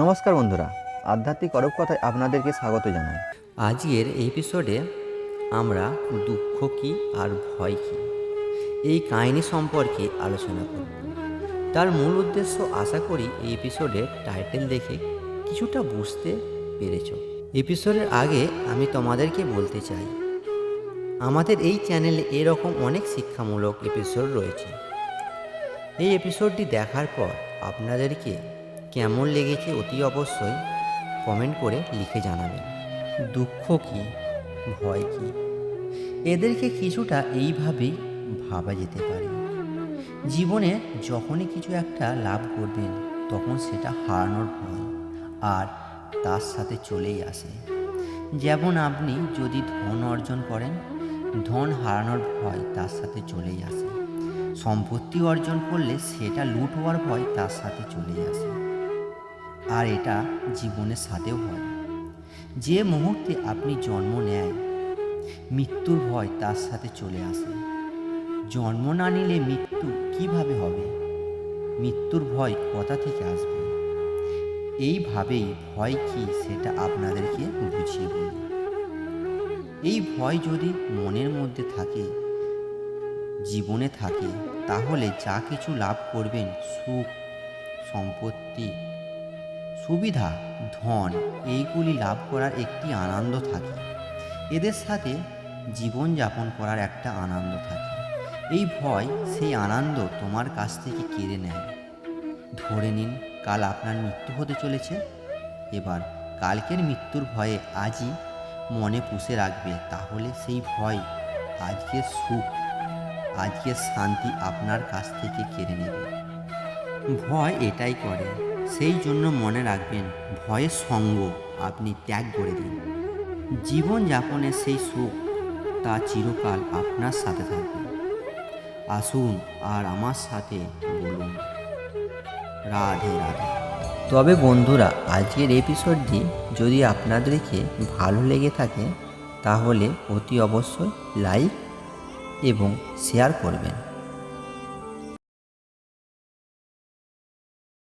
নমস্কার বন্ধুরা, আধ্যাত্মিক অরব কথায় আপনাদেরকে স্বাগত জানাই। আজকের এপিসোডে আমরা দুঃখ কী আর ভয় কী, এই কাহিনী সম্পর্কে আলোচনা করব। তার মূল উদ্দেশ্য আশা করি এই এপিসোডের টাইটেল দেখে কিছুটা বুঝতে পেরেছ। এপিসোডের আগে আমি তোমাদেরকে বলতে চাই, আমাদের এই চ্যানেলে এরকম অনেক শিক্ষামূলক এপিসোড রয়েছে। এই এপিসোডটি দেখার পর আপনাদেরকে কেমন লেগেছে অতি অবশ্যই কমেন্ট করে লিখে জানাবেন। দুঃখ কি? ভয় কি? এদেরকে কিছুটা এইভাবেই ভাবা যেতে পারে। জীবনে যখনই কিছু একটা লাভ করবেন, তখন সেটা হারানোর ভয় আর তার সাথে চলেই আসে। যেমন আপনি যদি ধন অর্জন করেন, ধন হারানোর ভয় তার সাথে চলেই আসে। সম্পত্তি অর্জন করলে সেটা লুট হওয়ার ভয় তার সাথে চলেই আসে। আর এটা জীবনের সাথেও হয়। যে মুহূর্তে আপনি জন্ম নেয় মৃত্যুর ভয় তার সাথে চলে আসে। জন্ম না নিলে মৃত্যু কীভাবে হবে? মৃত্যুর ভয় কোথা থেকে আসবে? এইভাবেই ভয় কি সেটা আপনাদেরকে বুঝিয়ে বলি। এই ভয় যদি মনের মধ্যে থাকে, জীবনে থাকে, তাহলে যা কিছু লাভ করবেন সুখ, সম্পত্তি সুবিধা, ধন, এইগুলি লাভ করার একটি আনন্দ থাকে। এদের সাথে জীবনযাপন করার একটা আনন্দ থাকে। এই ভয়, সেই আনন্দ তোমার কাছ থেকে কেড়ে নেয়। ধরে নিন, কাল আপনার মৃত্যু হতে চলেছে। এবার কালকের মৃত্যুর ভয়ে আজই মনে পুষে রাখবে, তাহলে সেই ভয় আজকের সুখ আজকের শান্তি আপনার কাছ থেকে কেড়ে নেবে। ভয় এটাই করে সেই জন্য মনে রাখবেন ভয়ের সঙ্গ আপনি ত্যাগ করে দিন। জীবন যাপনের সেই সুখ, তা চিরকাল আপনার সাথে থাকবে। আসুন আর আমার সাথে বলুন, রাধে রাধে। তবে বন্ধুরা, আজকের এপিসোডটি যদি আপনাদেরকে ভালো লেগে থাকে, তাহলে অতি অবশ্যই লাইক এবং শেয়ার করবেন।